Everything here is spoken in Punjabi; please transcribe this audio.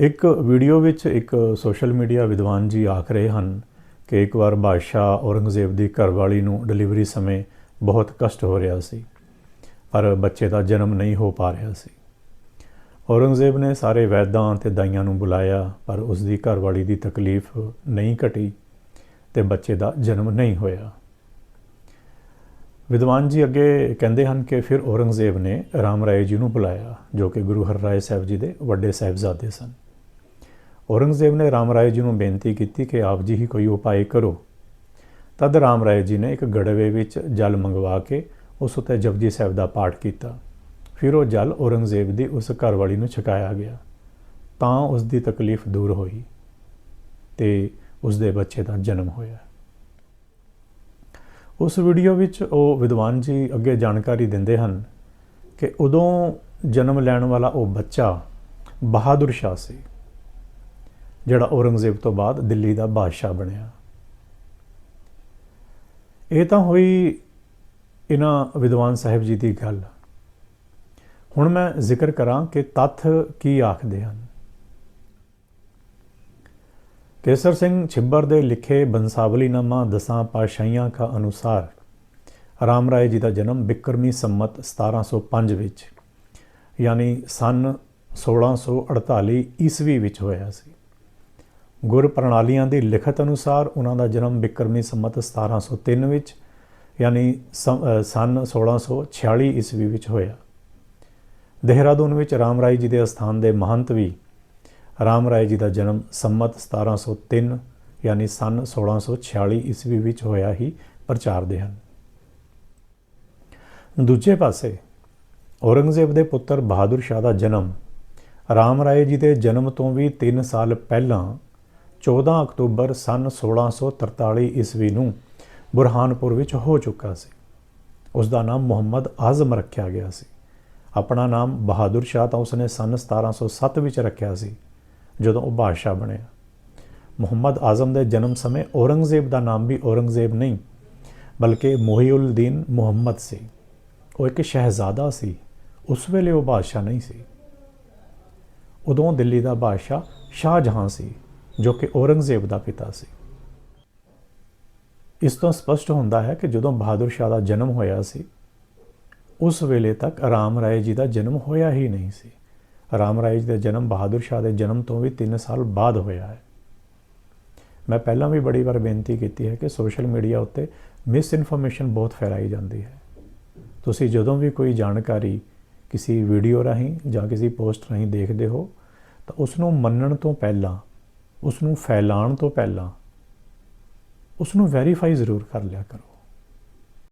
ਇੱਕ ਵੀਡੀਓ ਵਿੱਚ ਇੱਕ ਸੋਸ਼ਲ ਮੀਡੀਆ ਵਿਦਵਾਨ ਜੀ ਆਖ ਰਹੇ ਹਨ ਕਿ ਇੱਕ ਵਾਰ ਬਾਦਸ਼ਾਹ ਔਰੰਗਜ਼ੇਬ ਦੀ ਘਰਵਾਲੀ ਨੂੰ ਡਿਲੀਵਰੀ ਸਮੇਂ ਬਹੁਤ ਕਸ਼ਟ ਹੋ ਰਿਹਾ ਸੀ, ਪਰ ਬੱਚੇ ਦਾ ਜਨਮ ਨਹੀਂ ਹੋ ਪਾ ਰਿਹਾ ਸੀ। ਔਰੰਗਜ਼ੇਬ ਨੇ ਸਾਰੇ ਵੈਦਾਂ ਤੇ ਦਾਈਆਂ ਨੂੰ ਬੁਲਾਇਆ, ਪਰ ਉਸ ਦੀ ਘਰਵਾਲੀ ਦੀ ਤਕਲੀਫ ਨਹੀਂ ਘਟੀ ਤੇ ਬੱਚੇ ਦਾ ਜਨਮ ਨਹੀਂ ਹੋਇਆ। ਵਿਦਵਾਨ ਜੀ ਅੱਗੇ ਕਹਿੰਦੇ ਹਨ ਕਿ ਫਿਰ ਔਰੰਗਜ਼ੇਬ ਨੇ ਰਾਮ ਰਾਏ ਜੀ ਨੂੰ ਬੁਲਾਇਆ, ਜੋ ਕਿ ਗੁਰੂ ਹਰਰਾਏ ਸਾਹਿਬ ਜੀ ਦੇ ਵੱਡੇ ਸਾਹਿਬਜ਼ਾਦੇ ਸਨ। ਔਰੰਗਜ਼ੇਬ ਨੇ ਰਾਮ ਰਾਏ ਜੀ ਨੂੰ ਬੇਨਤੀ ਕੀਤੀ ਕਿ ਆਪ ਜੀ ਹੀ ਕੋਈ ਉਪਾਅ ਕਰੋ। ਤਦ ਰਾਮ ਰਾਏ ਜੀ ਨੇ ਇੱਕ ਗੜਵੇ ਵਿੱਚ ਜਲ ਮੰਗਵਾ ਕੇ ਉਸ ਉਤੇ ਜਪਜੀ ਸਾਹਿਬ ਦਾ ਪਾਠ ਕੀਤਾ। ਫਿਰ ਉਹ ਜਲ ਔਰੰਗਜ਼ੇਬ ਦੀ ਉਸ ਘਰਵਾਲੀ ਨੂੰ ਛਕਾਇਆ ਗਿਆ। ਤਾਂ ਉਸ ਦੀ ਤਕਲੀਫ ਦੂਰ ਹੋਈ ਤੇ ਉਸ ਦੇ ਬੱਚੇ ਦਾ ਜਨਮ ਹੋਇਆ। ਉਸ ਵੀਡੀਓ ਵਿੱਚ ਉਹ ਵਿਦਵਾਨ ਜੀ ਅੱਗੇ ਜਾਣਕਾਰੀ ਦਿੰਦੇ ਹਨ ਕਿ ਉਦੋਂ ਜਨਮ ਲੈਣ ਵਾਲਾ ਉਹ ਬੱਚਾ ਬਹਾਦਰ ਸ਼ਾਹ ਸੀ। ਜਿਹੜਾ ਔਰੰਗਜ਼ੇਬ ਤੋਂ ਬਾਅਦ ਦਿੱਲੀ ਦਾ ਬਾਦਸ਼ਾਹ ਬਣਿਆ। ਇਹ ਤਾਂ ਹੋਈ ਇਹਨਾਂ ਵਿਦਵਾਨ ਸਾਹਿਬ ਜੀ ਦੀ ਗੱਲ। ਹੁਣ ਮੈਂ ਜ਼ਿਕਰ ਕਰਾਂ ਕਿ ਤੱਥ ਕੀ ਆਖਦੇ ਹਨ। ਕੇਸਰ ਸਿੰਘ ਛਿੱਬਰ ਦੇ ਲਿਖੇ ਬੰਸਾਵਲੀਨਾਮਾ ਦਸਾਂ ਪਾਸ਼ਾਈਆਂ ਕਾ ਅਨੁਸਾਰ ਰਾਮ ਰਾਏ ਜੀ ਦਾ ਜਨਮ ਬਿਕਰਮੀ ਸੰਮਤ 1705 ਵਿੱਚ, ਯਾਨੀ ਸਨ 1648 ਈਸਵੀ ਵਿੱਚ ਹੋਇਆ ਸੀ। ਗੁਰ ਪ੍ਰਣਾਲੀਆਂ ਦੀ ਲਿਖਤ ਅਨੁਸਾਰ ਉਹਨਾਂ ਦਾ ਜਨਮ ਬਿਕਰਮੀ ਸੰਮਤ 1703 ਵਿੱਚ ਯਾਨੀ ਸੰ- ਅ, ਸਨ 1646 ਈਸਵੀ ਵਿੱਚ ਹੋਇਆ। ਦੇਹਰਾਦੂਨ ਵਿੱਚ ਰਾਮ ਰਾਏ ਜੀ ਦੇ ਅਸਥਾਨ ਦੇ ਮਹੰਤ ਵੀ ਰਾਮ ਰਾਏ ਜੀ ਦਾ ਜਨਮ ਸੰਮਤ 1703 ਯਾਨੀ ਸਨ 1646 ਈਸਵੀ ਵਿੱਚ ਹੋਇਆ ਹੀ ਪ੍ਰਚਾਰਦੇ ਹਨ। ਦੂਜੇ ਪਾਸੇ ਔਰੰਗਜ਼ੇਬ ਦੇ ਪੁੱਤਰ ਬਹਾਦਰ ਸ਼ਾਹ ਦਾ ਜਨਮ ਰਾਮ ਰਾਏ ਜੀ ਦੇ ਜਨਮ ਤੋਂ ਵੀ 3 ਸਾਲ ਪਹਿਲਾਂ 14 ਅਕਤੂਬਰ ਸਨ 1643 ਈਸਵੀ ਨੂੰ ਬੁਰਹਾਨਪੁਰ ਵਿੱਚ ਹੋ ਚੁੱਕਾ ਸੀ। ਉਸ ਦਾ ਨਾਮ ਮੁਹੰਮਦ ਆਜ਼ਮ ਰੱਖਿਆ ਗਿਆ ਸੀ। ਆਪਣਾ ਨਾਮ ਬਹਾਦਰ ਸ਼ਾਹ ਤਾਂ ਉਸਨੇ ਸਨ 1707 ਵਿੱਚ ਰੱਖਿਆ ਸੀ, ਜਦੋਂ ਉਹ ਬਾਦਸ਼ਾਹ ਬਣਿਆ। ਮੁਹੰਮਦ ਆਜ਼ਮ ਦੇ ਜਨਮ ਸਮੇਂ ਔਰੰਗਜ਼ੇਬ ਦਾ ਨਾਮ ਵੀ ਔਰੰਗਜ਼ੇਬ ਨਹੀਂ, ਬਲਕਿ ਮੋਹੀਉਲਦੀਨ ਮੁਹੰਮਦ ਸੀ। ਉਹ ਇੱਕ ਸ਼ਹਿਜ਼ਾਦਾ ਸੀ, ਉਸ ਵੇਲੇ ਉਹ ਬਾਦਸ਼ਾਹ ਨਹੀਂ ਸੀ। ਉਦੋਂ ਦਿੱਲੀ ਦਾ ਬਾਦਸ਼ਾਹ ਸ਼ਾਹਜਹਾਂ ਸੀ। ਜੋ ਕਿ ਔਰੰਗਜ਼ੇਬ ਦਾ ਪਿਤਾ ਸੀ। ਇਸ ਤੋਂ ਸਪਸ਼ਟ ਹੁੰਦਾ ਹੈ ਕਿ ਜਦੋਂ ਬਹਾਦਰ ਸ਼ਾਹ ਦਾ ਜਨਮ ਹੋਇਆ ਸੀ, ਉਸ ਵੇਲੇ ਤੱਕ ਰਾਮ ਰਾਏ ਜੀ ਦਾ ਜਨਮ ਹੋਇਆ ਹੀ ਨਹੀਂ ਸੀ। ਰਾਮ ਰਾਏ ਜੀ ਦਾ ਜਨਮ ਬਹਾਦਰ ਸ਼ਾਹ ਦੇ ਜਨਮ ਤੋਂ ਵੀ 3 ਸਾਲ ਬਾਅਦ ਹੋਇਆ ਹੈ। ਮੈਂ ਪਹਿਲਾਂ ਵੀ ਬੜੀ ਵਾਰ ਬੇਨਤੀ ਕੀਤੀ ਹੈ ਕਿ ਸੋਸ਼ਲ ਮੀਡੀਆ ਉੱਤੇ ਮਿਸ ਇਨਫੋਰਮੇਸ਼ਨ ਬਹੁਤ ਫੈਲਾਈ ਜਾਂਦੀ ਹੈ। ਤੁਸੀਂ ਜਦੋਂ ਵੀ ਕੋਈ ਜਾਣਕਾਰੀ ਕਿਸੇ ਵੀਡੀਓ ਰਾਹੀਂ ਜਾਂ ਕਿਸੇ ਪੋਸਟ ਰਾਹੀਂ ਦੇਖਦੇ ਹੋ, ਤਾਂ ਉਸ ਨੂੰ ਮੰਨਣ ਤੋਂ ਪਹਿਲਾਂ ਉਸ ਨੂੰ ਫੈਲਾਉਣ ਤੋਂ ਪਹਿਲਾਂ ਉਸ ਨੂੰ ਵੈਰੀਫਾਈ ਜ਼ਰੂਰ ਕਰ ਲਿਆ ਕਰੋ।